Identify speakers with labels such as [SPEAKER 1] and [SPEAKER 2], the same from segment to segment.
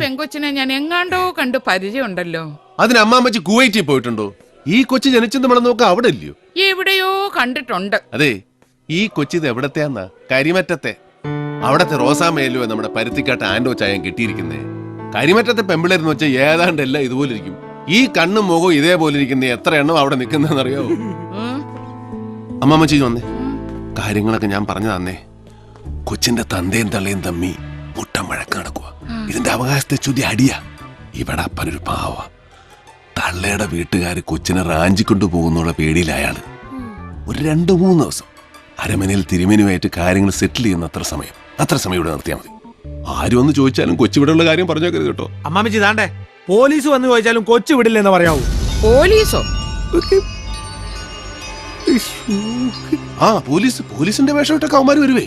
[SPEAKER 1] പെങ്കൊച്ചിനെ ഞാൻ എങ്ങാണ്ടോ കണ്ട് പരിചയമുണ്ടല്ലോ.
[SPEAKER 2] അതിന് അമ്മാമ്മച്ചി കുവൈറ്റിൽ പോയിട്ടുണ്ടോ? ഈ കൊച്ചു ജനിച്ചെന്ന് നമ്മൾ നോക്കാം അവിടെ ഇല്ലയോ?
[SPEAKER 1] എവിടെയോ കണ്ടിട്ടുണ്ട്.
[SPEAKER 2] അതെ ഈ കൊച്ചിത് എവിടത്തെയാന്ന? കരിമറ്റത്തെ. അവിടത്തെ റോസാമേലോ നമ്മുടെ പരുത്തിക്കാട്ട് ആൻഡോ ചായം കിട്ടിയിരിക്കുന്നേ. കരിമറ്റത്തെ പെമ്പിളരെന്ന് വെച്ചാൽ ഏതാണ്ട് എല്ലാം ഇതുപോലെ ഇരിക്കും. ഈ കണ്ണും മുഖവും ഇതേപോലെ ഇരിക്കുന്ന എത്ര എണ്ണം അവിടെ
[SPEAKER 1] അറിയോ
[SPEAKER 2] അമ്മാമ്മച്ചി വന്നേ. കാര്യങ്ങളൊക്കെ ഞാൻ പറഞ്ഞു തന്നേ. കൊച്ചിന്റെ തന്തയും തള്ളയും തമ്മി മുട്ടം വഴക്ക്. ഇതിന്റെ അവകാശത്തെ ചുതി അടിയാ. ഇവിടെ അപ്പനൊരു പാവ. തള്ളയുടെ വീട്ടുകാര് കൊച്ചിനെ റാഞ്ചിക്കൊണ്ടു പോകുന്നുള്ള പേടിയിലായാണ്. ഒരു രണ്ടു മൂന്ന് ദിവസം. അരമനയിൽ തിരുമനുമായിട്ട് കാര്യങ്ങൾ സെറ്റിൽ ചെയ്യുന്ന അത്ര സമയം. അത്ര സമയം ഇവിടെ നിർത്തിയാൽ മതി. ആരും ഒന്ന് ചോദിച്ചാലും കൊച്ചിവിടെയുള്ള കാര്യം പറഞ്ഞേക്കരുത് കേട്ടോ.
[SPEAKER 3] അമ്മാമ്മച്ചി താണ്ടേ പോലീസ് വന്ന് ചോദിച്ചാലും കൊച്ചു വിടില്ലെന്ന് പറയാവൂ.
[SPEAKER 1] പോലീസോ?
[SPEAKER 2] ആ പോലീസ് പോലീസിന്റെ വേഷമിട്ടൊക്കെ അവന്മാര് വരുവേ.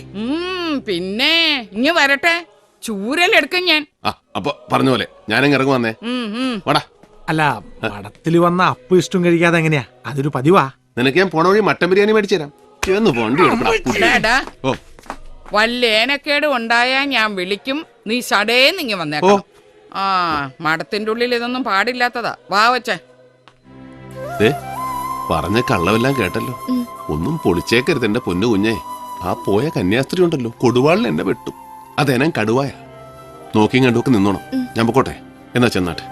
[SPEAKER 1] പിന്നെ ഇങ്ങ് വരട്ടെ. ചൂരലെടുക്കും ഞാൻ.
[SPEAKER 2] ആ അപ്പൊ പറഞ്ഞ പോലെ ഞാനങ്ങ് ഇറങ്ങി വന്നേ.
[SPEAKER 1] ഉം, ഉം.
[SPEAKER 2] വാടാ.
[SPEAKER 3] അല്ല പടത്തിൽ വന്ന അപ്പ് ഇഷ്ടം കഴിക്കാതെ എങ്ങനെയാ? അതൊരു പതിവാ.
[SPEAKER 2] നിനക്ക് ഞാൻ പോണ വഴി മട്ടൻ ബിരിയാണി മേടിച്ചു തരാം. ചെന്ന് വണ്ടി എടുക്കടാ.
[SPEAKER 1] ഡാ,
[SPEAKER 2] ഓ.
[SPEAKER 1] വല്ല ഏനക്കേട് ഉണ്ടായാ ഞാൻ വിളിക്കും. നീ സടേന്നിങ്ങ് വന്നേക്കാം ആ മടത്തിന്റെ ഉള്ളിൽ ഇതൊന്നും പാടില്ലാത്തതാ. വാ വച്ചേ
[SPEAKER 2] ദേ, പറഞ്ഞ കള്ളവെല്ലാം കേട്ടല്ലോ. ഒന്നും പൊളിച്ചേക്കരുത് എന്റെ പൊന്നു കുഞ്ഞേ. ആ പോയ കന്യാസ്ത്രീ ഉണ്ടല്ലോ കൊടുവാളിൽ എന്നെ വെട്ടും. അതെനം കടുവായ. നോക്കിയും കണ്ടുമൊക്കെ നിന്നോണം. ഞാൻ പൊക്കോട്ടെ. എന്നാ ചെന്നാട്ടെ.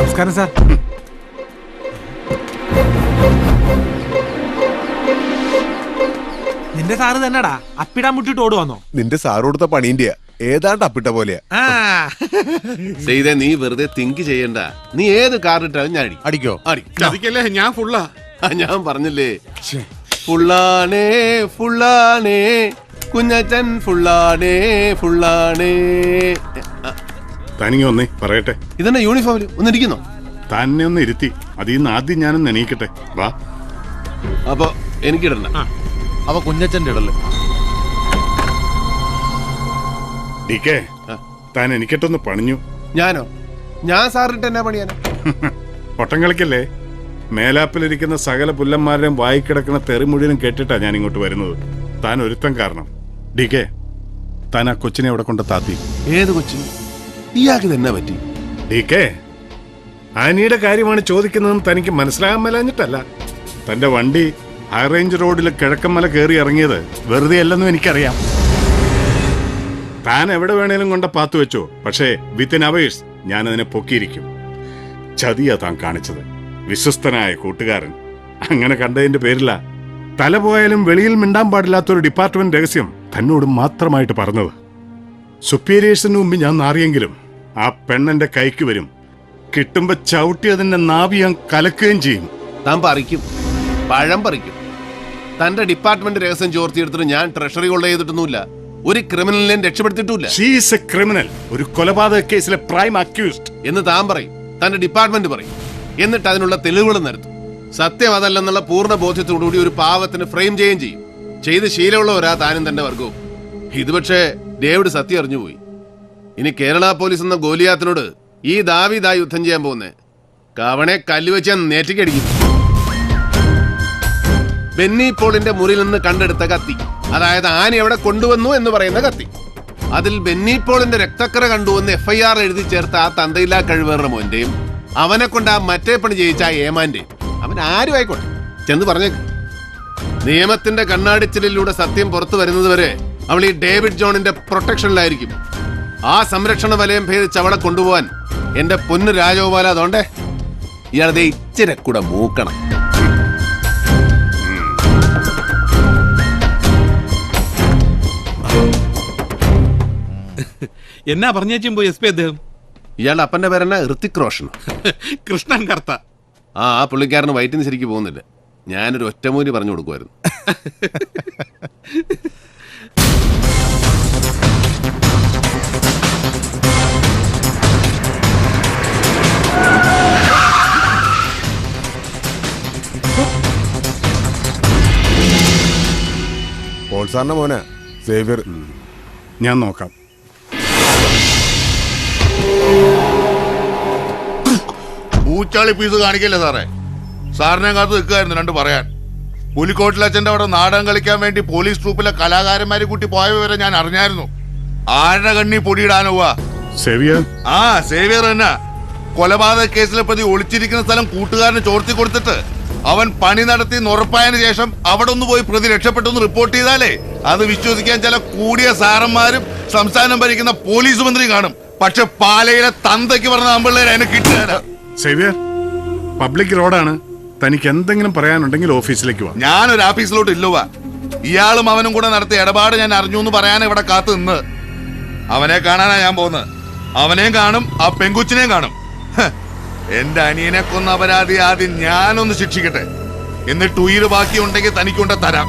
[SPEAKER 3] നമസ്കാരം സാർ. നിന്റെ സാറ് തന്നെടാ. അപ്പിടാൻ മുട്ടിട്ട് ഓടുവന്നോ?
[SPEAKER 4] നിന്റെ സാറ് കൊടുത്ത പണീന്റെയാ. ഏതാണ്ട് അപ്പിട്ട പോലെയാ.
[SPEAKER 2] ചെയ്തേ നീ വെറുതെ തിങ്ക് ചെയ്യണ്ട. നീ ഏത് കാറിട്ടാലും ഞാൻ അടി
[SPEAKER 4] അടിക്കോ?
[SPEAKER 2] അടി.
[SPEAKER 5] ചതിക്കല്ലേ ഞാൻ ഫുള്ളാ
[SPEAKER 2] ആ, ഞാൻ പറഞ്ഞില്ലേ? ഫുള്ളാണേ ഫുള്ളാണേ കുഞ്ഞച്ചൻ ഫുള്ളാണേ ഫുള്ളാണേ ആ,
[SPEAKER 5] തനിങ്ങി വന്നേ പറയട്ടെ.
[SPEAKER 2] ഇതെന്നെ യൂണിഫോമിൽ ഒന്നിരിക്കുന്നോ
[SPEAKER 5] തന്നെ ഒന്ന് ഇരുത്തി. അതിൽ നിന്ന് ആദ്യം ഞാനൊന്ന് എണീക്കട്ടെ. വാ.
[SPEAKER 2] അപ്പൊ എനിക്കിടണ്ട.
[SPEAKER 4] അപ്പൊ കുഞ്ഞച്ചന്റെ ഇടൽ.
[SPEAKER 5] D K. താൻ എനിക്കിട്ടൊന്ന് പണിഞ്ഞു.
[SPEAKER 2] ഞാനോ? ഞാൻ സാറിട്ട് എന്നാ പണിയാനോ
[SPEAKER 5] പൊട്ടം കളിക്കല്ലേ? മേലാപ്പിലിരിക്കുന്ന സകല പുല്ലന്മാരുടെയും വായിക്കിടക്കുന്ന തെറി മുഴുവനും കേട്ടിട്ടാ ഞാൻ ഇങ്ങോട്ട് വരുന്നത്. താൻ ഒരുത്തം കാരണം. ഡി കെ താൻ ആ കൊച്ചിനെ അവിടെ കൊണ്ട് താത്തി.
[SPEAKER 2] ഏത് കൊച്ചിന്? ഇയാൾക്ക് തന്നെ പറ്റി?
[SPEAKER 5] ഡി കെ ആനിയുടെ കാര്യമാണ് ചോദിക്കുന്നതെന്ന് തനിക്ക് മനസ്സിലാകാൻ മേലഞ്ഞിട്ടല്ല. തന്റെ വണ്ടി ഹൈറേഞ്ച് റോഡിൽ കിഴക്കമ്മല കയറി ഇറങ്ങിയത് വെറുതെ അല്ലെന്നും എനിക്കറിയാം. താൻ എവിടെ വേണേലും കൊണ്ട പാത്തു വെച്ചോ. പക്ഷേ വിത്തിൻ അവേഴ്സ് ഞാൻ അതിനെ പൊക്കിയിരിക്കും. ചതിയാ താൻ കാണിച്ചത്. വിശ്വസ്തനായ കൂട്ടുകാരൻ. അങ്ങനെ കണ്ടതിന്റെ പേരില. തല പോയാലും വെളിയിൽ മിണ്ടാൻ പാടില്ലാത്ത ഒരു ഡിപ്പാർട്ട്മെന്റ് രഹസ്യം തന്നോട് മാത്രമായിട്ട് പറഞ്ഞത്. സുപ്പീരിയേഴ്സിന് മുമ്പ് ഞാൻ നാറിയെങ്കിലും ആ പെണ്ണന്റെ കൈക്ക് വരും. കിട്ടുമ്പോ ചവിട്ടി അതിന്റെ നാവി ഞാൻ കലക്കുകയും ചെയ്യും.
[SPEAKER 2] താൻ പറിക്കും. പഴം പറിക്കും. തന്റെ ഡിപ്പാർട്ട്മെന്റ് രഹസ്യം ചോർത്തിയെടുത്തിട്ട് ഞാൻ ട്രഷറി കൊള്ള ചെയ്തിട്ടൊന്നുമില്ല. ഒരു ക്രിമിനലിനെ രക്ഷപ്പെടുത്തിയിട്ടില്ല.
[SPEAKER 5] ഷീസ് എ ക്രിമിനൽ ഒരു കൊലപാതക കേസിലെ പ്രൈം അക്യൂസ്ഡ്
[SPEAKER 2] എന്ന് താൻ പറയും. തന്റെ ഡിപ്പാർട്ട്മെന്റ് പറയും. എന്നിട്ട് അതിനുള്ള തെളിവുകൾ നിരത്തും. സത്യം അതല്ലെന്നുള്ള പൂർണ ബോധ്യത്തോടുകൂടി ഒരു പാവത്തിന് ഫ്രെയിം ചെയ്യുകയും ചെയ്യും. ചെയ്ത് ശീലമുള്ളവരാ താനും തന്റെ വർഗവും. ഇത് പക്ഷേ ഡേവിഡ് സത്യം അറിഞ്ഞുപോയി ഇനി കേരള പോലീസ് എന്ന ഗോലിയാത്തിനോട് ഈ ദാവിദായി യുദ്ധം ചെയ്യാൻ പോകുന്നേ? കവണെ കല്ലുവെച്ച് ഞാൻ നേറ്റിക്കടിക്കും. ബെന്നി പോളിന്റെ മുറിയിൽ നിന്ന് കണ്ടെടുത്ത കത്തി. അതായത് ആന എവിടെ കൊണ്ടുവന്നു എന്ന് പറയുന്ന കത്തി. അതിൽ ബെന്നി പോളിന്റെ രക്തക്കറ കണ്ടുവന്ന് എഫ് ഐ ആർ എഴുതി ചേർത്ത ആ തന്തയില്ലാ കഴിവേറുടെ മോന്റെയും അവനെ കൊണ്ട് ആ മറ്റേ പണി ചെയ്യിച്ച ആ ഏമാന്റെയും. അവൻ ആരും ആയിക്കോട്ടെ. ചെന്ന് പറഞ്ഞേക്ക് നിയമത്തിന്റെ കണ്ണാടിച്ചിലിലൂടെ സത്യം പുറത്തു വരുന്നത് വരെ അവൾ ഈ ഡേവിഡ് ജോണിന്റെ പ്രൊട്ടക്ഷനിലായിരിക്കും. ആ സംരക്ഷണ വലയം ഭേദിച്ച് അവളെ കൊണ്ടുപോവാൻ എന്റെ പൊന്നു രാജഗോപാല അതുകൊണ്ടേ ഇയാളത് ഇച്ചിരി കൂടെ മൂക്കണം.
[SPEAKER 6] എന്നാ പറഞ്ഞേച്ചും പോയി എസ് പി അദ്ദേഹം?
[SPEAKER 2] ഇയാളുടെ അപ്പന്റെ പേരെന്നാ? ഋത്തിക് റോഷൻ.
[SPEAKER 6] കൃഷ്ണൻ കർത്ത.
[SPEAKER 2] ആ ആ പുള്ളിക്കാരന് വയറ്റിന് ശരിക്ക് പോകുന്നില്ല. ഞാനൊരു ഒറ്റമൂലി പറഞ്ഞു കൊടുക്കുമായിരുന്നു.
[SPEAKER 4] മോനെ സേവ്യർ.
[SPEAKER 5] ഞാൻ നോക്കാം.
[SPEAKER 7] പൂച്ചാളി പീസ് കാണിക്കല്ലേ സാറേ? സാറിനെ കാത്ത് നിൽക്കുമായിരുന്നു രണ്ട് പറയാൻ. പുലിക്കോട്ടിലച്ഛന്റെ അവിടെ നാടകം കളിക്കാൻ വേണ്ടി പോലീസ് ട്രൂപ്പിലെ കലാകാരന്മാരെ കൂട്ടി പോയ വിവരം ഞാൻ അറിഞ്ഞായിരുന്നു. ആരുടെ കണ്ണി പൊടിയിടാനോവാ
[SPEAKER 5] സേവിയർ?
[SPEAKER 7] ആ സേവിയർ തന്നെ കൊലപാതക കേസിലെ പ്രതി ഒളിച്ചിരിക്കുന്ന സ്ഥലം കൂട്ടുകാരന് ചോർത്തി കൊടുത്തിട്ട്. അവൻ പണി നടത്തി ഉറപ്പായതിനു ശേഷം അവിടെ ഒന്ന് പോയി പ്രതി രക്ഷപ്പെട്ടെന്ന് റിപ്പോർട്ട് ചെയ്താലേ അത് വിശ്വസിക്കാൻ ചില കൂടിയ സാറന്മാരും സംസ്ഥാനം ഭരിക്കുന്ന പോലീസ് മന്ത്രി കാണും. പക്ഷെ പാലയിലെ തന്തയ്ക്ക് പറഞ്ഞ അമ്പിള്ളേർ അതിനെ
[SPEAKER 5] സേവിയർ പബ്ലിക് റോഡാണ്. തനിക്ക് എന്തെങ്കിലും പറയാനുണ്ടെങ്കിൽ ഓഫീസിലേക്ക് വാ.
[SPEAKER 7] ഞാനൊരു ഇല്ല ഇല്ലുവാ ഇയാളും അവനും കൂടെ നടത്തിയ ഇടപാട് ഞാൻ അറിഞ്ഞു എന്ന് പറയാൻ ഇവിടെ കാത്തു നിന്ന്. അവനെ കാണാനാ ഞാൻ പോകുന്നത്. അവനെയും കാണും ആ പെങ്കുച്ചിനെയും കാണും. എന്റെ അനിയനെ കൊന്ന അപരാധി ആദ്യം ഞാനൊന്ന് ശിക്ഷിക്കട്ടെ. എന്നിട്ട് ഉയിര് ബാക്കിയുണ്ടെങ്കിൽ തനിക്കൊണ്ട് തരാം.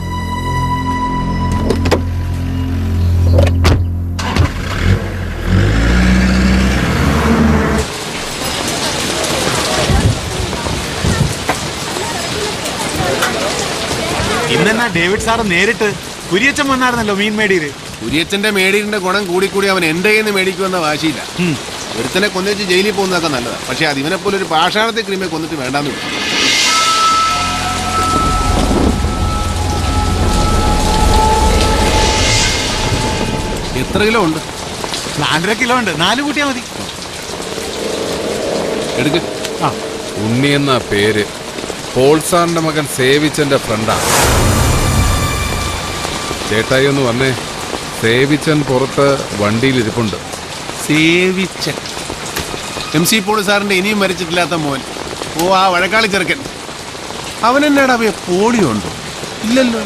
[SPEAKER 6] ഇന്നെന്നാ ഡേവിഡ് സാറ് നേരിട്ട്? കുരിയച്ചൻ വന്നായിരുന്നല്ലോ മീൻ മേടിയിൽ.
[SPEAKER 2] കുര്യച്ചന്റെ മേടിയുടെ ഗുണം കൂടി കൂടി അവൻ എന്റെ കയ്യിൽ നിന്ന് മേടിക്കുമെന്ന വാശിയില്ല. ഒരുത്തനെ കൊന്നുവെച്ച് ജയിലിൽ പോകുന്നതൊക്കെ നല്ലതാണ് പക്ഷേ അത് ഇവനെ പോലെ ഒരു പാഷാണത്തെ ക്രിമിയെ കൊന്നിട്ട് വേണ്ടാന്ന് വെച്ചു എത്ര കിലോ ഉണ്ട്?
[SPEAKER 6] നാലര കിലോ ഉണ്ട്. നാല് കൂട്ടിയാ മതി.
[SPEAKER 2] എടുക്ക്.
[SPEAKER 8] ഉണ്ണി എന്ന പേര് പോൾസാറിന്റെ മകൻ സേവിച്ചന്റെ ഫ്രണ്ടാണ് ചേട്ടായി ഒന്ന് വന്നേ. സേവിച്ചൻ പുറത്ത് വണ്ടിയിൽ ഇരിപ്പുണ്ട്.
[SPEAKER 2] സേവിച്ചൻ എം സി പോളി സാറിന്റെ ഇനിയും മരിച്ചിട്ടില്ലാത്ത മോൻ. ഓ ആ വഴക്കാളി ചെറുക്കൻ. അവൻ എന്നാടാ അവയെ പോളിയുണ്ടോ? ഇല്ലല്ലോ.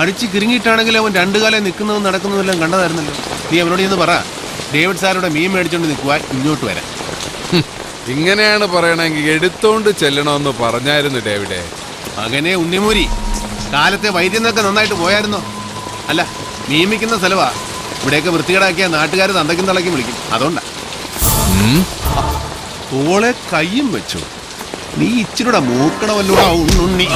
[SPEAKER 2] അടിച്ച് കിരിങ്ങിയിട്ടാണെങ്കിൽ അവൻ രണ്ടു കാലം നിൽക്കുന്നതും നടക്കുന്നതും എല്ലാം കണ്ടതായിരുന്നല്ലോ. നീ അവനോട് ചെന്ന് പറ. ഡേവിഡ് സാറുടെ മീൻ മേടിച്ചോണ്ട് നിൽക്കുവാൻ ഇങ്ങോട്ട് വരാം.
[SPEAKER 8] ഇങ്ങനെയാണ് പറയണമെങ്കിൽ എടുത്തോണ്ട് ചെല്ലണമെന്ന് പറഞ്ഞായിരുന്നു ഡേവിഡേ.
[SPEAKER 2] മകനെ ഉണ്ണിമൂരി കാലത്തെ വൈദ്യുന്നൊക്കെ നന്നായിട്ട് പോയായിരുന്നോ? അല്ല നിയമിക്കുന്ന സ്ഥലവാ. ഇവിടെയൊക്കെ വൃത്തികേടാക്കിയ നാട്ടുകാർ തന്തയ്ക്കും തളയ്ക്കും വിളിക്കും. അതുകൊണ്ടാ. തോളെ കയ്യും വെച്ചു. നീ ഇച്ചിരൂടെ മൂക്കണമല്ലോ ഉണ്ണുണ്ണി.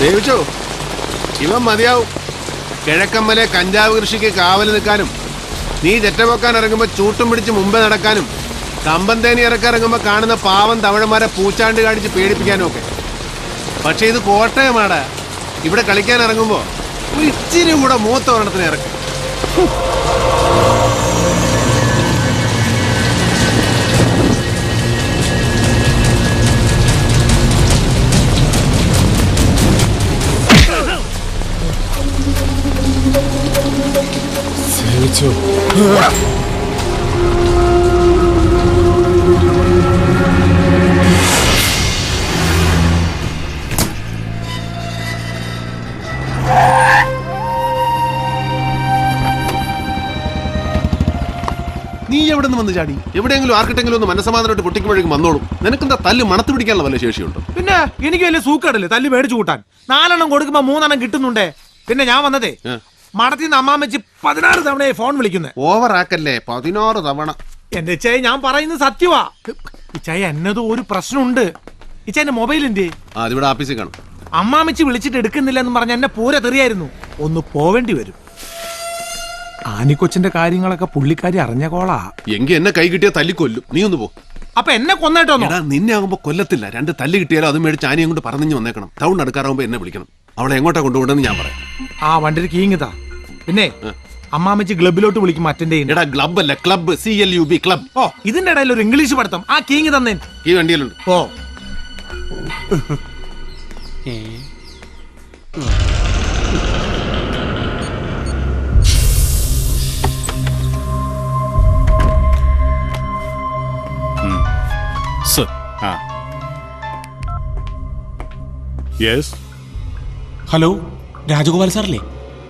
[SPEAKER 2] ദേവിച്ചോ? ഇവൻ മതിയാവും. കിഴക്കമ്മലെ കഞ്ചാവ് കൃഷിക്ക് കാവൽ നിൽക്കാനും നീ ചെറ്റപൊക്കാൻ ഇറങ്ങുമ്പോൾ ചൂട്ടും പിടിച്ച് മുമ്പേ നടക്കാനും കമ്പം തേനി ഇറക്കിറങ്ങുമ്പോൾ കാണുന്ന പാവം തമിഴന്മാരെ പൂച്ചാണ്ട് കാണിച്ച് പേടിപ്പിക്കാനും ഒക്കെ പക്ഷെ ഇത് കോട്ടയമാടാ. ഇവിടെ കളിക്കാൻ ഇറങ്ങുമ്പോൾ ഒരു ഇച്ചിരി കൂടെ മൂത്ത ഒരെണ്ണത്തിന് ഇറക്കും. നീ എവിടെ നിന്ന് വന്ന് ചാടി? എവിടെയെങ്കിലും ആർക്കിട്ടെങ്കിലും ഒന്ന് മനസ്സമാധാനമായിട്ട് പൊട്ടിക്കുമ്പോഴേക്കും വന്നോളും. നിനക്കെന്താ തല്ല് മണത്ത് പിടിക്കാനുള്ള വല്ല ശേഷിയുണ്ട്?
[SPEAKER 3] പിന്നെ എനിക്ക് വലിയ സൂക്കടല്ലേ തല്ല് മേടിച്ചു കൂട്ടാൻ. നാലെണ്ണം കൊടുക്കുമ്പോ മൂന്നെണ്ണം കിട്ടുന്നുണ്ടേ. പിന്നെ ഞാൻ വന്നതേ. മടത്തിൽ നിന്ന് അമ്മാൻ വെച്ച് പതിനാറ് തവണ ഫോൺ വിളിക്കുന്നത്
[SPEAKER 2] ഓവർ ആക്കല്ലേ പതിനാറ് തവണ.
[SPEAKER 3] എന്റെ ഇച്ചായി ഞാൻ പറയുന്നത് സത്യവാ. ഇച്ചായ എന്നതും ഒരു പ്രശ്നമുണ്ട്. ഇച്ചായന്റെ മൊബൈൽ എന്തേ
[SPEAKER 2] ആ അതിവിടെ ആഫീസിൽ കാണും.
[SPEAKER 3] അമ്മാമ്മച്ചി വിളിച്ചിട്ട് എടുക്കുന്നില്ല എന്ന് പറഞ്ഞ എന്നെ പൂര തെറിയായിരുന്നു. ഒന്ന് പോവേണ്ടി വരും. ആനിക്കൊച്ചിന്റെ കാര്യങ്ങളൊക്കെ പുള്ളിക്കാരി അറിഞ്ഞ കോളാ.
[SPEAKER 2] എങ്കി എന്നെ കൈ കിട്ടിയ തല്ലിക്കൊല്ലും നീ ഒന്ന് പോ.
[SPEAKER 3] അപ്പൊ എന്നെ കൊന്നേട്ടോന്നോ
[SPEAKER 2] എടാ നിന്നെ ആകുമ്പോ കൊല്ലത്തില്ല. രണ്ട് തല്ല് കിട്ടിയാലും അത് മേടിച്ച് ആനയും കൊണ്ട് പറഞ്ഞു വന്നേക്കണം. ടൗൺ അടുക്കാറാകുമ്പോ എന്നെ വിളിക്കണം. അവളെ എങ്ങോട്ടാ കൊണ്ടുപോകണമെന്ന് ഞാൻ പറയാം.
[SPEAKER 3] ആ വണ്ടിയുടെ കീങ്ങിതാ. പിന്നെ അമ്മാമ്മച്ചി ക്ലബിലോട്ട് വിളിക്കും അറ്റൻഡ്
[SPEAKER 2] എടാ ക്ലബ് അല്ല club C L U B club
[SPEAKER 3] ഓ ഇതിന്റെ ഇടയിൽ ഒരു ഇംഗ്ലീഷ് പഠിത്തം. ആ കീങ് തന്നേ.
[SPEAKER 2] ഈ വണ്ടിയിലുണ്ട്.
[SPEAKER 3] ഓ
[SPEAKER 5] യെസ്.
[SPEAKER 6] ഹലോ രാജഗോപാൽ സാറല്ലേ?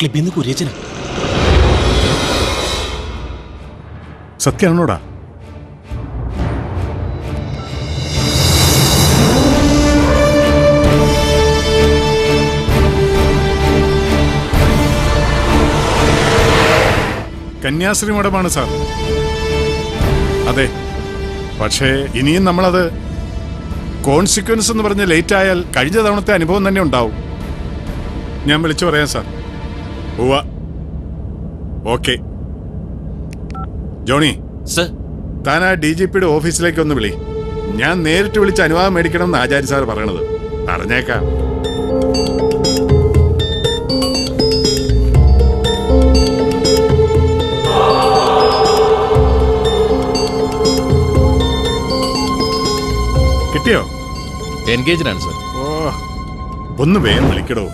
[SPEAKER 6] ക്ലബിൽ നിന്ന് കുരിയച്ചനാ.
[SPEAKER 5] സത്യമാണോടാ കന്യാശ്രീ മഠമാണ് സാർ. അതെ പക്ഷേ ഇനിയും നമ്മളത് കോൺസിക്വൻസ് എന്ന് പറഞ്ഞ് ലേറ്റ് ആയാൽ കഴിഞ്ഞ തവണത്തെ അനുഭവം തന്നെ ഉണ്ടാവും. ഞാൻ വിളിച്ചു പറയാം സാർ. ഉവ ഓക്കെ. ജോണി.
[SPEAKER 6] സർ.
[SPEAKER 5] താൻ ആ ഡി ജി പിയുടെ ഓഫീസിലേക്ക് ഒന്ന് വിളി. ഞാൻ നേരിട്ട് വിളിച്ച് അനുവാദം മേടിക്കണം എന്ന് ആചാര്യ സാർ പറയണത്. അറിഞ്ഞേക്കാം കിട്ടിയോ?
[SPEAKER 8] എൻഗേജ്ഡ് ആണ് സർ.
[SPEAKER 5] ഓ ഒന്ന് വേഗം വിളിക്കടോ.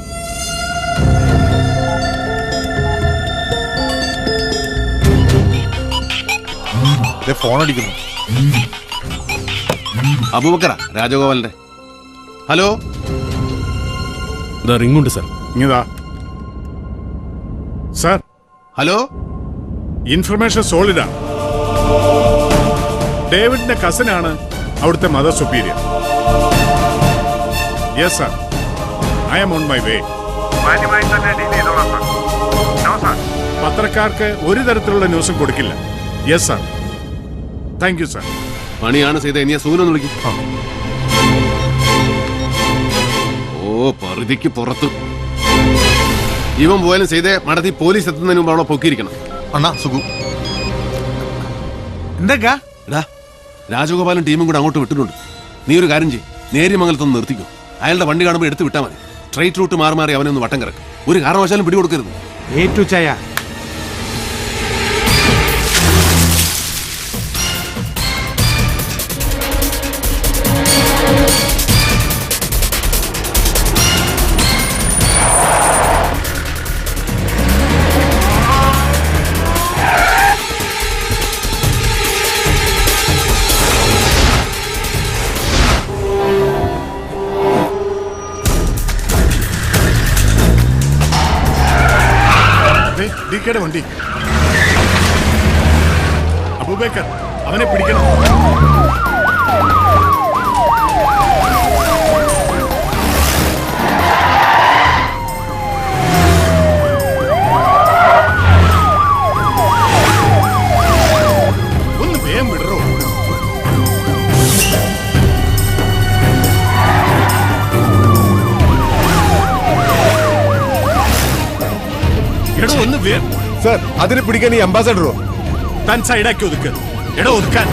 [SPEAKER 4] ഫോൺ അടിക്കുന്നു.
[SPEAKER 2] അബൂബക്കറ രാജഗോപാലന്റെ. ഹലോ?
[SPEAKER 6] റിംഗ് ഉണ്ട് സാർ
[SPEAKER 5] ഇങ്ങതാ. Sir
[SPEAKER 2] hello?
[SPEAKER 5] ഇൻഫർമേഷൻ സോളിഡാ ഡേവിഡിന്റെ കസനാണ് അവിടുത്തെ mother superior yes sir I am on my way പത്രക്കാർക്ക് ഒരു തരത്തിലുള്ള ന്യൂസും കൊടുക്കില്ല. Yes sir thank you sir
[SPEAKER 2] പണിയാണ് ചെയ്ത. ഇനി സൂനൊന്ന് വിളിക്കും. ഓ പറുതിക്ക് പുറത്തു. ഇവൻ പോയാലും ചെയ്തേ മടത്തി പോലീസ് എത്തുന്നതിന് മുമ്പ് അവിടെ പൊക്കിയിരിക്കണം.
[SPEAKER 4] അണ്ണാ സുഖു.
[SPEAKER 3] എന്തൊക്കെയാ
[SPEAKER 2] എടാ രാജഗോപാലും ടീമും കൂടെ അങ്ങോട്ട് വിട്ടിട്ടുണ്ട്. നീ ഒരു കാര്യം ചെയ്യ്. നേര്യമംഗലത്തൊന്ന് നിർത്തിക്കോ. അയാളുടെ വണ്ടി കാണുമ്പോൾ എടുത്ത് വിട്ടാൽ മതി. സ്ട്രൈറ്റ് റൂട്ട് മാറി മാറി അവനൊന്ന് വട്ടം കിടക്കും ഒരു കാരണവശാലും പിടികൊടുക്കരുത്.
[SPEAKER 3] ഏറ്റു ചായ
[SPEAKER 5] ഡി കെയുടെ വണ്ടി അബൂബേക്കർ അവനെ പിടിക്കണം. ഒന്ന് വീർ
[SPEAKER 4] സർ അതിനെ പിടിക്കാൻ ഈ അംബാസഡറോ
[SPEAKER 5] താൻ സൈഡാക്കി ഒതുക്ക്. എടോ ഒതുക്കാൻ.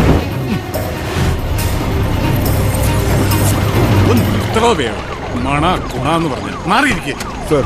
[SPEAKER 5] ഒന്ന് ഇത്രോ വേണം. മണ കുണാന്ന് പറഞ്ഞു. മാറിയിരിക്കേ.
[SPEAKER 4] സർ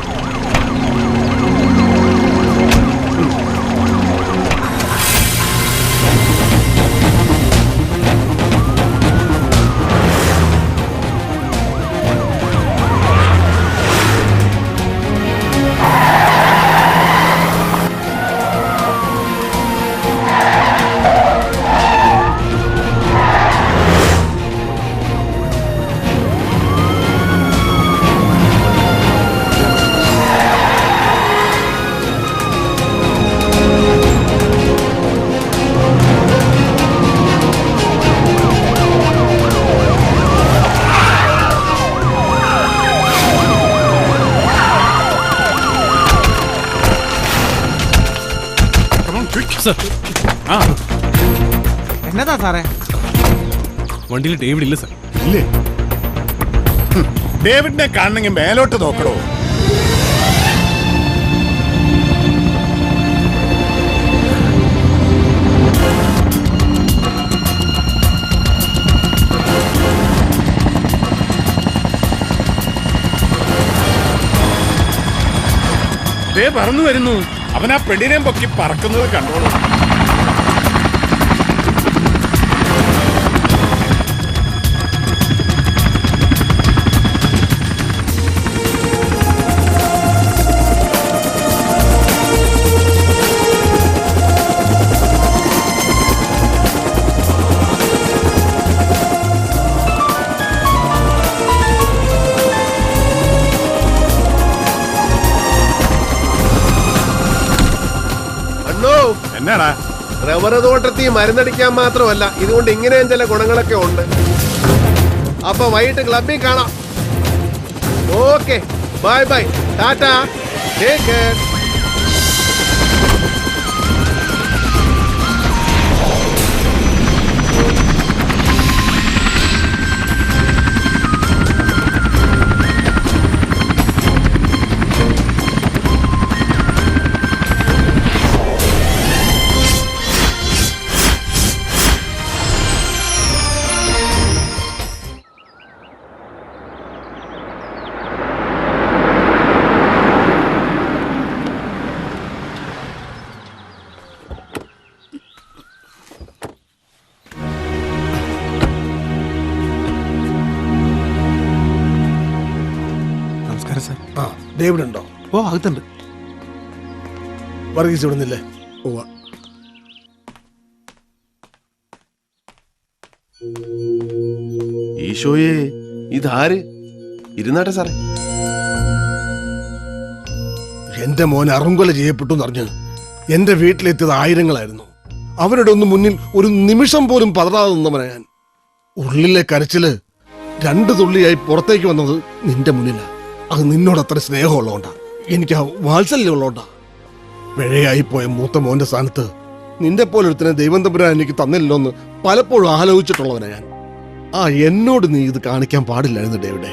[SPEAKER 3] സാറേ.
[SPEAKER 4] വണ്ടിയിൽ ഡേവിഡ് ഇല്ല സാർ.
[SPEAKER 5] ഇല്ലേ? ഡേവിഡിനെ കാണണമെങ്കിൽ മേലോട്ട് നോക്കണോ? ദേ പറന്നു വരുന്നു. അവൻ ആ പെണ്ണിനെയും പൊക്കി പറക്കുന്നത് കണ്ടോളൂ. എന്നാടാ
[SPEAKER 2] റബ്ബർ തോട്ടത്തിൽ മരുന്നടിക്കാൻ മാത്രമല്ല ഇതുകൊണ്ട് ഇങ്ങനെയും ചില ഗുണങ്ങളൊക്കെ ഉണ്ട്. അപ്പൊ വൈകിട്ട് ക്ലബിൽ കാണാം. Okay bye bye tata take care.
[SPEAKER 3] Sir.
[SPEAKER 9] ആ ഡേവിഡ് ഉണ്ടോ
[SPEAKER 3] ഓ അകത്തുണ്ട്.
[SPEAKER 9] വർഗീസ് ഇവിടുന്നില്ലേ? ഓ
[SPEAKER 2] ഈശോയെ ഇതാര്? ഇരുന്നാട്ടെ സാറേ.
[SPEAKER 9] എന്റെ മോൻ അറുങ്കൊല ചെയ്യപ്പെട്ടു എന്നറിഞ്ഞ് എന്റെ വീട്ടിലെത്തിയത് ആയിരങ്ങളായിരുന്നു. അവരുടെ ഒന്നും മുന്നിൽ ഒരു നിമിഷം പോലും പതറാതെ നിന്നവനാ ഞാൻ. ഉള്ളിലെ കരച്ചിൽ രണ്ടു തുള്ളിയായി പുറത്തേക്ക് വന്നത് നിന്റെ മുന്നിലാ. അത് നിന്നോട് അത്ര സ്നേഹമുള്ളതുകൊണ്ടാ. എനിക്ക് ആ വാത്സല്യമുള്ളതുകൊണ്ടാണ് പിഴയായി പോയ മൂത്ത മോന്റെ സ്ഥാനത്ത് നിന്റെ പോലൊരുത്തിനെ ഒരുത്തനെ ദൈവം തമ്പുരാൻ എനിക്ക് തന്നില്ലല്ലോ എന്ന് പലപ്പോഴും ആലോചിച്ചിട്ടുള്ളവനാ ഞാൻ. ആ എന്നോട് നീ ഇത് കാണിക്കാൻ പാടില്ലായിരുന്നു ഡേവിഡെ.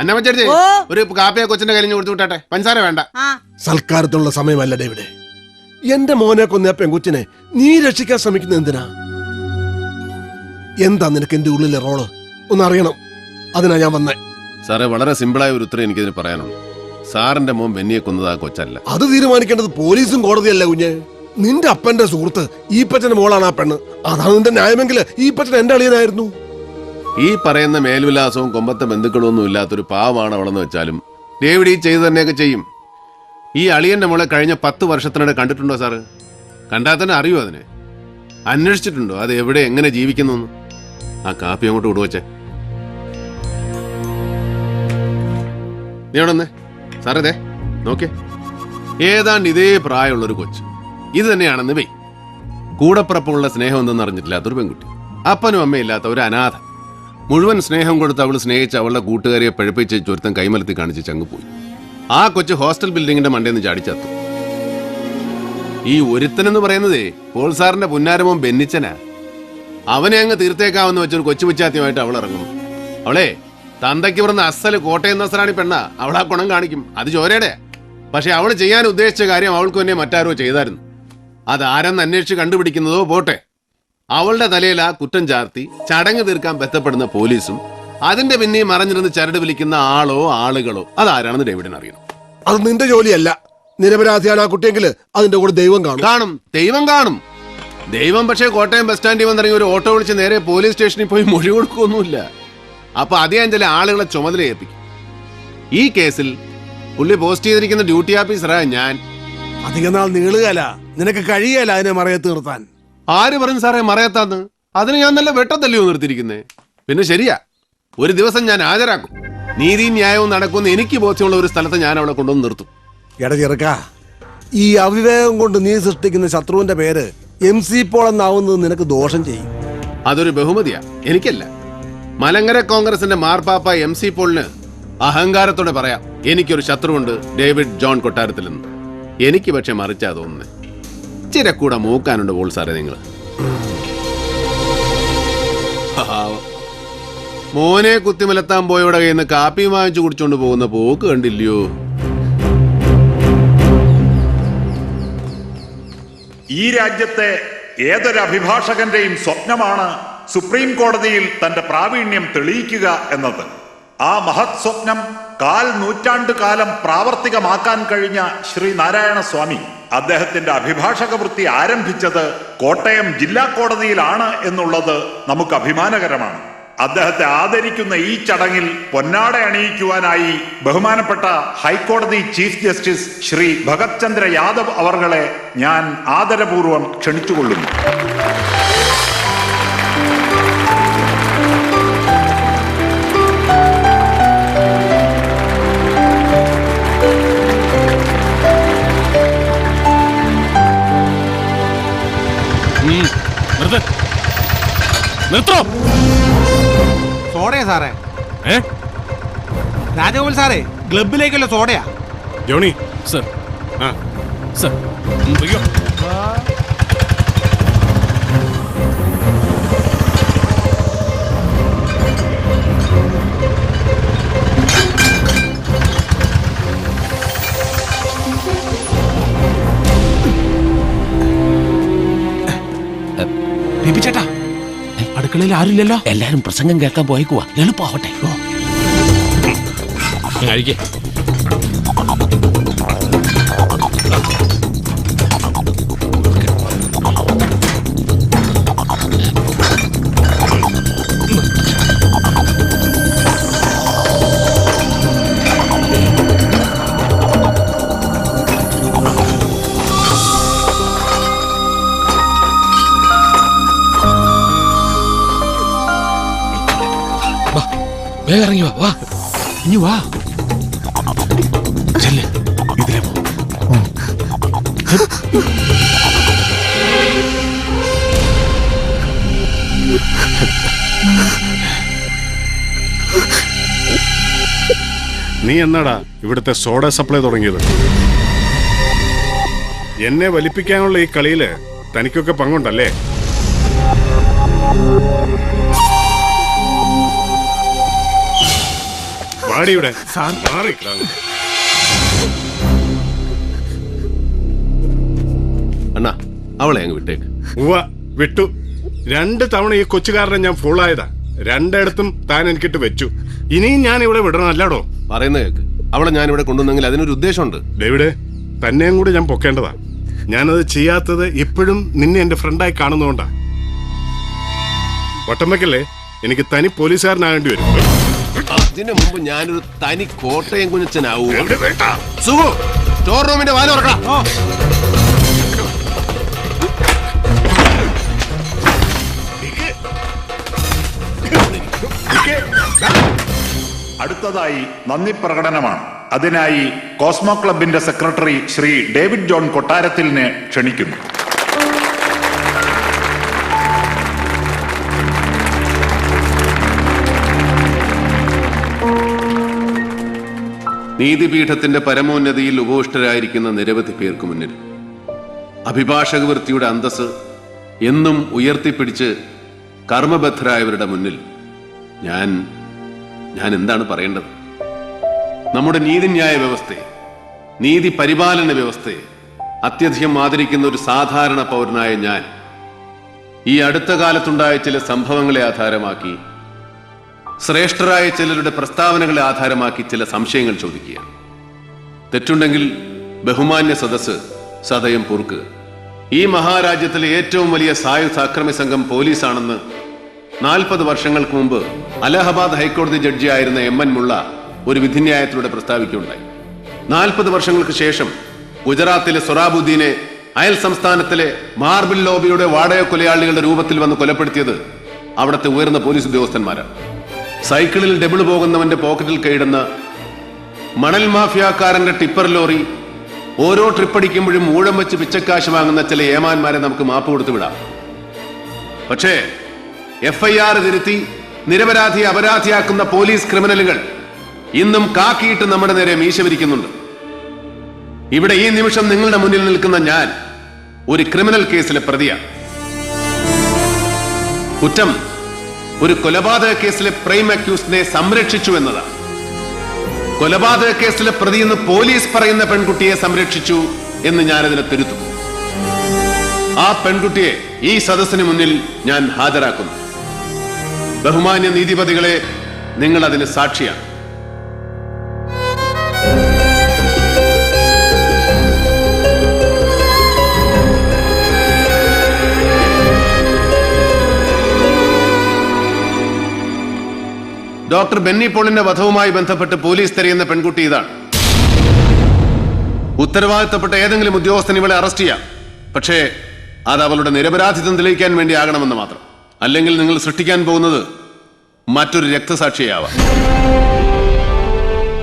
[SPEAKER 2] അന്നമ്മച്ചേച്ചി ഒരു കാപ്പിയെ കൊച്ചിന്റെ കയ്യിൽ കൊടുത്തു വിട്ടാട്ടെ. പഞ്ചസാര വേണ്ട.
[SPEAKER 10] ആ.
[SPEAKER 9] സൽക്കാരത്തിനുള്ള സമയമല്ല ഡേവിഡെ. എന്റെ മോനെ കൊന്ന പെൺകുച്ചിനെ നീ രക്ഷിക്കാൻ ശ്രമിക്കുന്ന എന്തിനാ? എന്താ നിനക്ക് എന്റെ ഉള്ളിലെ റോൾ? ഒന്ന് അറിയണം അതിനാ ഞാൻ വന്നേ.
[SPEAKER 2] സാറേ വളരെ സിമ്പിളായ ഒരു ഉത്തരം എനിക്കിതിന് പറയാനുള്ളൂ സാറിന്റെ മോൻ ബെന്നിയെ കൊന്നത് ആ കൊച്ചല്ല.
[SPEAKER 9] അത് തീരുമാനിക്കേണ്ടത് പോലീസും കോടതിയല്ല കുഞ്ഞ്. നിന്റെ അപ്പന്റെ സുഹൃത്ത് ഈ പച്ചന്റെ മോളാണ് ആ പെണ്ണ്. അതാണ് നിന്റെ ന്യായമെങ്കിൽ ഈ പച്ചൻ എന്റെ അളിയനായിരുന്നു.
[SPEAKER 2] ഈ പറയുന്ന മേൽവിലാസവും കൊമ്പത്തെ ബന്ധുക്കളും ഒന്നും ഇല്ലാത്തൊരു പാവമാണ് അവളെന്ന് വെച്ചാലും ഡേവിഡ് ഈ ചെയ്തു തന്നെയൊക്കെ ചെയ്യും. ഈ അളിയന്റെ മോളെ കഴിഞ്ഞ പത്ത് വർഷത്തിനിടെ കണ്ടിട്ടുണ്ടോ സാറ്? കണ്ടാൽ തന്നെ അറിയോ അതിനെ? അന്വേഷിച്ചിട്ടുണ്ടോ? അത് എവിടെ എങ്ങനെ ജീവിക്കുന്നു? ആ കാപ്പി അങ്ങോട്ട് വിടുവച്ചേ നീ അവിടെ വന്നേ സാറേ ദേ നോക്കേ ഏതാണ്ട് ഇതേ പ്രായമുള്ളൊരു കൊച്ച്. ഇത് തന്നെയാണെന്ന് വെയ്. കൂടപ്പിറപ്പുള്ള സ്നേഹം എന്തെന്ന് അറിഞ്ഞിട്ടില്ലാത്തൊരു പെൺകുട്ടി. അപ്പനും അമ്മയും ഇല്ലാത്ത ഒരു അനാഥ മുഴുവൻ സ്നേഹം കൊടുത്ത് അവൾ സ്നേഹിച്ച് അവളുടെ കൂട്ടുകാരിയെ പഴുപ്പിച്ച് ചുരുത്തം കൈമലത്തി കാണിച്ച് ചങ്ങ് പോയി. ആ കൊച്ച് ഹോസ്റ്റൽ ബിൽഡിങ്ങിന്റെ മണ്ടേന്ന് ചാടിച്ചത്തു ഈ ഒരുത്തനെന്ന് പറയുന്നതേ പോൾ സാറിന്റെ പുന്നാരമോൻ ബെന്നിച്ചനാ. അവനെ അങ്ങ് തീർത്തേക്കാവെന്ന് വെച്ചൊരു കൊച്ചു പിച്ചാത്യമായിട്ട് അവൾ ഇറങ്ങുന്നു. അവളെ തന്തയ്ക്ക് ഇവിടുന്ന് അസൽ കോട്ടയം നസറാണി പെണ്ണ. അവളാ ഗുണം കാണിക്കും. അത് ചോരയുടെ. പക്ഷെ അവൾ ചെയ്യാൻ ഉദ്ദേശിച്ച കാര്യം അവൾക്ക് തന്നെ മറ്റാരോ ചെയ്തായിരുന്നു. അത് ആരെന്ന് അന്വേഷിച്ച് കണ്ടുപിടിക്കുന്നതോ പോട്ടെ. അവളുടെ തലയിൽ ആ കുറ്റം ചാർത്തി ചടങ്ങ് തീർക്കാൻ ബന്ധപ്പെടുന്ന പോലീസും അതിന്റെ പിന്നെ മറഞ്ഞിരുന്ന് ചരട് വിളിക്കുന്ന ആളോ ആളുകളോ അതാരാണെന്ന് ഡേവിഡിന് അറിയണം.
[SPEAKER 9] അത് നിന്റെ ജോലിയല്ല. നിരപരാധിയാണ് ആ കുട്ടിയെങ്കിൽ അതിന്റെ കൂടെ ദൈവം കാണും.
[SPEAKER 2] കാണും. ദൈവം കാണും. ദൈവം പക്ഷേ കോട്ടയം ബസ് സ്റ്റാൻഡിൽ വന്നിറങ്ങി ഒരു ഓട്ടോ വിളിച്ച് നേരെ പോലീസ് സ്റ്റേഷനിൽ പോയി മൊഴി കൊടുക്കുകയൊന്നുമില്ല അപ്പൊ അദ്ദേഹം ചില ആളുകളെ ചുമതല ഏൽപ്പിക്കും. ഈ കേസിൽ പുള്ളി പോസ്റ്റ് ചെയ്തിരിക്കുന്ന ഡ്യൂട്ടി ഓഫീസറാ ഞാൻ.
[SPEAKER 9] അധികം നാൾ നീളുകയല്ല. നിനക്ക് കഴിയല്ല അതിനെ മറയത്ത് നിർത്താൻ.
[SPEAKER 2] ആര് പറഞ്ഞു സാറേ മറയത്താന്ന് അതിന് ഞാൻ നല്ല വെട്ടത്തല്ലയോ നിർത്തിയിരിക്കുന്നേ? പിന്നെ ശരിയാ. ഒരു ദിവസം ഞാൻ ഹാജരാക്കും. നീതിയും ന്യായവും നടക്കുന്ന എനിക്ക് ബോധ്യമുള്ള ഒരു സ്ഥലത്ത് ഞാൻ അവളെ കൊണ്ടുവന്ന് നിർത്തും.
[SPEAKER 9] എടാ ചെറുക്ക ഈ അവിവേകം കൊണ്ട് നീ സൃഷ്ടിക്കുന്ന ശത്രുവിന്റെ പേര് എം സി പോൾ എന്നാവുന്നത് നിനക്ക് ദോഷം ചെയ്യും.
[SPEAKER 2] അതൊരു ബഹുമതിയാ. എനിക്കല്ല. മലങ്കര കോൺഗ്രസിന്റെ മാർപ്പാപ്പ എം സി പോളിന് അഹങ്കാരത്തോടെ പറയാം. എനിക്കൊരു ശത്രുവുണ്ട് ഡേവിഡ് ജോൺ കൊട്ടാരത്തിൽ നിന്ന്. എനിക്ക് പക്ഷെ മറിച്ചാ തോന്നുന്നത് ചിരക്കൂടെ മൂക്കാനുണ്ട് പോൾ സാറേ നിങ്ങൾ മോനെ കുത്തിമലത്താൻ പോയവിടെ കയ്യിൽ നിന്ന് കാപ്പി വാങ്ങിച്ചു കുടിച്ചോണ്ട് പോകുന്ന പോക്ക് കണ്ടില്ലയോ?
[SPEAKER 10] ഈ രാജ്യത്തെ ഏതൊരു അഭിഭാഷകന്റെയും സ്വപ്നമാണ് സുപ്രീം കോടതിയിൽ തന്റെ പ്രാവീണ്യം തെളിയിക്കുക എന്നത്. ആ മഹത് സ്വപ്നം കാൽ നൂറ്റാണ്ട് കാലം പ്രാവർത്തികമാക്കാൻ കഴിഞ്ഞ ശ്രീ നാരായണ സ്വാമി അദ്ദേഹത്തിന്റെ അഭിഭാഷക വൃത്തി ആരംഭിച്ചത് കോട്ടയം ജില്ലാ കോടതിയിലാണ് എന്നുള്ളത് നമുക്ക് അഭിമാനകരമാണ്. അദ്ദേഹത്തെ ആദരിക്കുന്ന ഈ ചടങ്ങിൽ പൊന്നാട അണിയിക്കുവാനായി ബഹുമാനപ്പെട്ട ഹൈക്കോടതി ചീഫ് ജസ്റ്റിസ് ശ്രീ ഭഗത് ചന്ദ്ര യാദവ് അവർകളെ ഞാൻ ആദരപൂർവം ക്ഷണിച്ചുകൊള്ളുന്നു.
[SPEAKER 5] നിർത്തോ.
[SPEAKER 3] സോഡയാ സാറേ.
[SPEAKER 5] ഏ?
[SPEAKER 3] രാജഗോപാൽ സാറേ ക്ലബിലേക്കല്ല സോഡയാ?
[SPEAKER 5] Johnny sir. ആ. സർ അയ്യോ
[SPEAKER 3] ബേബി ചേട്ടാ അടുക്കളയിൽ ആരുമില്ലല്ലോ
[SPEAKER 11] എല്ലാരും പ്രസംഗം കേൾക്കാൻ പോയിക്കുവാ എളുപ്പമാവട്ടെ കഴിക്കേ വേഗം ഇറങ്ങി വാ വാ.
[SPEAKER 3] ഇനി വാ. ചെല്ല്
[SPEAKER 5] നീ എന്നാടാ ഇവിടുത്തെ സോഡ സപ്ലൈ തുടങ്ങിയത്? എന്നെ വലിപ്പിക്കാനുള്ള ഈ കളിയിൽ തനിക്കൊക്കെ പങ്കുണ്ടല്ലേ? വാടിയുടെ.
[SPEAKER 2] അണ്ണാ അവളെ അങ്ങ് വിട്ടേക്ക്.
[SPEAKER 5] ഉവ്വ വിട്ടു. രണ്ട് തവണ ഈ കൊച്ചുകാരനെ ഞാൻ ഫുള്ളായതാ രണ്ടിടത്തും താൻ എനിക്കിട്ട് വെച്ചു. ഇനിയും ഞാൻ ഇവിടെ വിടണം അല്ലാടോ?
[SPEAKER 2] പറയുന്ന കേക്ക്. അവളെ ഞാൻ ഇവിടെ കൊണ്ടുവന്നെങ്കിൽ അതിനൊരു ഉദ്ദേശമുണ്ട്.
[SPEAKER 5] ഡേവിഡ് തന്നെയും കൂടി ഞാൻ പൊക്കേണ്ടതാ. ഞാനത് ചെയ്യാത്തത് ഇപ്പോഴും നിന്നെ എന്റെ ഫ്രണ്ടായി കാണുന്നതുകൊണ്ടാ. വട്ടമ്പക്കല്ലേ എനിക്ക് തനി പോലീസുകാരനാകേണ്ടി വരും.
[SPEAKER 2] അതിനു മുമ്പ് ഞാനൊരു തനി കോട്ടയം കുഞ്ഞച്ചനാവൂ സുഖു സ്റ്റോർ റൂമിന്റെ വാല ഉറക്കണം
[SPEAKER 10] അടുത്തതായി നന്ദി പ്രകടനമാണ്. അതിനായി കോസ്മോ ക്ലബിന്റെ സെക്രട്ടറി ശ്രീ ഡേവിഡ് ജോൺ കൊട്ടാരത്തിലിനെ ക്ഷണിക്കുന്നു.
[SPEAKER 2] നീതിപീഠത്തിന്റെ പരമോന്നതിയിൽ ഉപവിഷ്ടരായിരിക്കുന്ന നിരവധി പേർക്ക് മുന്നിൽ. അഭിഭാഷക വൃത്തിയുടെ അന്തസ് എന്നും ഉയർത്തിപ്പിടിച്ച് കർമ്മബദ്ധരായവരുടെ മുന്നിൽ ഞാൻ ഞാൻ എന്താണ് പറയേണ്ടത്? നമ്മുടെ നീതിന്യായ വ്യവസ്ഥയെ നീതി പരിപാലന വ്യവസ്ഥയെ അത്യധികം ആദരിക്കുന്ന ഒരു സാധാരണ പൗരനായ ഞാൻ ഈ അടുത്ത കാലത്തുണ്ടായ ചില സംഭവങ്ങളെ ആധാരമാക്കി ശ്രേഷ്ഠരായ ചിലരുടെ പ്രസ്താവനകളെ ആധാരമാക്കി ചില സംശയങ്ങൾ ചോദിക്കുക തെറ്റുണ്ടെങ്കിൽ ബഹുമാന്യ സദസ്സ് സദയം പൊറുക്കുക ഈ മഹാരാജ്യത്തിലെ ഏറ്റവും വലിയ സായുധ അക്രമി സംഘം പോലീസാണെന്ന് നാൽപ്പത് വർഷങ്ങൾക്ക് മുമ്പ് അലഹബാദ് ഹൈക്കോടതി ജഡ്ജിയായിരുന്ന എം എൻ മുള്ള ഒരു വിധിന്യായത്തിലൂടെ പ്രസ്താവിക്കുകയുണ്ടായി. നാൽപ്പത് വർഷങ്ങൾക്ക് ശേഷം ഗുജറാത്തിലെ സൊറാബുദ്ദീനെ അയൽ സംസ്ഥാനത്തിലെ മാർബിൾ ലോബിയുടെ വാടക കൊലയാളികളുടെ രൂപത്തിൽ വന്ന് കൊലപ്പെടുത്തിയത് അവിടുത്തെ ഉയർന്ന പോലീസ് ഉദ്യോഗസ്ഥന്മാരാണ്. സൈക്കിളിൽ ഡബിൾ പോകുന്നവന്റെ പോക്കറ്റിൽ കൈയിടുന്ന മണൽ മാഫിയാക്കാരന്റെ ടിപ്പർ ലോറി ഓരോ ട്രിപ്പടിക്കുമ്പോഴും ഊഴം വെച്ച് പിച്ചക്കാശ് വാങ്ങുന്ന ചില ഏമാന്മാരെ നമുക്ക് മാപ്പ് കൊടുത്തു വിടാം. പക്ഷേ എഫ് ഐ ആർ തിരുത്തി നിരപരാധിയെ അപരാധിയാക്കുന്ന പോലീസ് ക്രിമിനലുകൾ ഇന്നും കാക്കിയിട്ട് നമ്മുടെ നേരെ മീശ വിരിക്കുന്നുണ്ട്. ഇവിടെ ഈ നിമിഷം നിങ്ങളുടെ മുന്നിൽ നിൽക്കുന്ന ഞാൻ ഒരു ക്രിമിനൽ കേസിലെ പ്രതിയാണ്. കുറ്റം ഒരു കൊലപാതക കേസിലെ പ്രൈം അക്യൂസിനെ സംരക്ഷിച്ചു എന്നതാണ്. കൊലപാതക കേസിലെ പ്രതിയെന്ന് പോലീസ് പറയുന്ന പെൺകുട്ടിയെ സംരക്ഷിച്ചു എന്ന് ഞാൻ അതിനെ തിരുത്തും ആ പെൺകുട്ടിയെ ഈ സദസ്സിന് മുന്നിൽ ഞാൻ ഹാജരാക്കുന്നു. ബഹുമാന്യ നീതിപതികളെ നിങ്ങൾ അതിന് സാക്ഷിയാണ്. ഡോക്ടർ ബെന്നി പോളിന്റെ വധവുമായി ബന്ധപ്പെട്ട് പോലീസ് തിരയുന്ന പെൺകുട്ടി ഇതാണ്. ഉത്തരവാദിത്തപ്പെട്ട ഏതെങ്കിലും ഉദ്യോഗസ്ഥൻ ഇവളെ അറസ്റ്റ് ചെയ്യാം. പക്ഷേ അത് അവളുടെ നിരപരാധിത്വം തെളിയിക്കാൻ വേണ്ടി ആകണമെന്ന് മാത്രം. അല്ലെങ്കിൽ നിങ്ങൾ സൃഷ്ടിക്കാൻ പോകുന്നത് മറ്റൊരു രക്തസാക്ഷിയാവാം.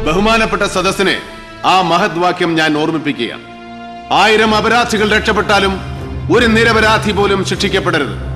[SPEAKER 2] ബഹുമാനപ്പെട്ട സദസ്സിനെ ആ മഹത് വാക്യം ഞാൻ ഓർമ്മിപ്പിക്കുകയാണ്. ആയിരം അപരാധികൾ രക്ഷപ്പെട്ടാലും ഒരു നിരപരാധി പോലും ശിക്ഷിക്കപ്പെടരുത്.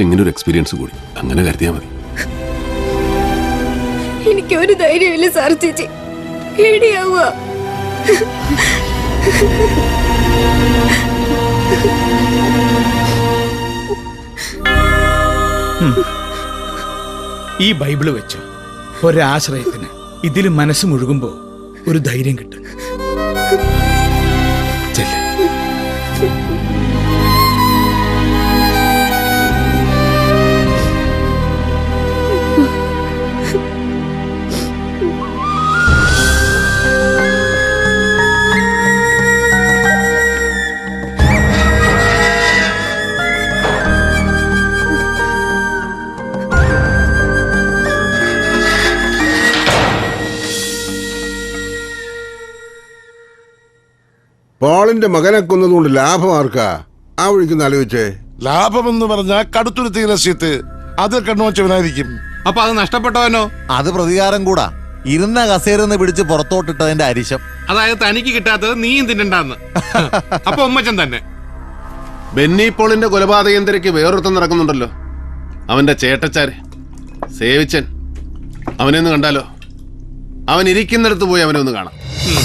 [SPEAKER 2] ജീവിതത്തിൽ ഇങ്ങനെ ഒരു എക്സ്പീരിയൻസ് കൂടി. അങ്ങനെ കരുതിയാൽ മതി.
[SPEAKER 12] എനിക്ക് ഒരു ധൈര്യമില്ല സാർ ചേച്ചി. പേടിയാവുക.
[SPEAKER 11] ഈ ബൈബിൾ വെച്ച് ഒരാശ്രയത്തിന് ഇതിൽ മനസ്സ് മുഴുകുമ്പോ ഒരു ധൈര്യം കിട്ടും.
[SPEAKER 4] പോളിന്റെ മകനെ കൊന്നതുകൊണ്ട് ലാഭം ആർക്കാ? ആ വഴിക്കൊന്ന് ആലോചിച്ചേ.
[SPEAKER 7] ലാഭമെന്ന് പറഞ്ഞാൽ കടുത്തുരുത്തി രസ്യത്ത് അത് കണ്ണുവച്ചവനായിരിക്കും
[SPEAKER 6] അപ്പൊ അത് നഷ്ടപ്പെട്ടവനോ?
[SPEAKER 9] അത് പ്രതികാരം കൂടാ. ഇരുന്ന കസേരന്ന് പിടിച്ച് പുറത്തോട്ടിട്ടതിന്റെ അരിശം.
[SPEAKER 6] അതായത് തനിക്ക് കിട്ടാത്തത് നീയും തിന്നണ്ടെന്ന്. അപ്പൊ ഉമ്മച്ചൻ തന്നെ.
[SPEAKER 2] ബെന്നി പോളിന്റെ കൊലപാതകം തിരക്ക് വേറൊരുത്തം നടക്കുന്നുണ്ടല്ലോ. അവന്റെ ചേട്ടച്ചാര്. സേവിച്ചൻ. അവനെ ഒന്ന് കണ്ടാലോ? അവൻ ഇരിക്കുന്നിടത്ത് പോയി അവനെ ഒന്ന് കാണാം.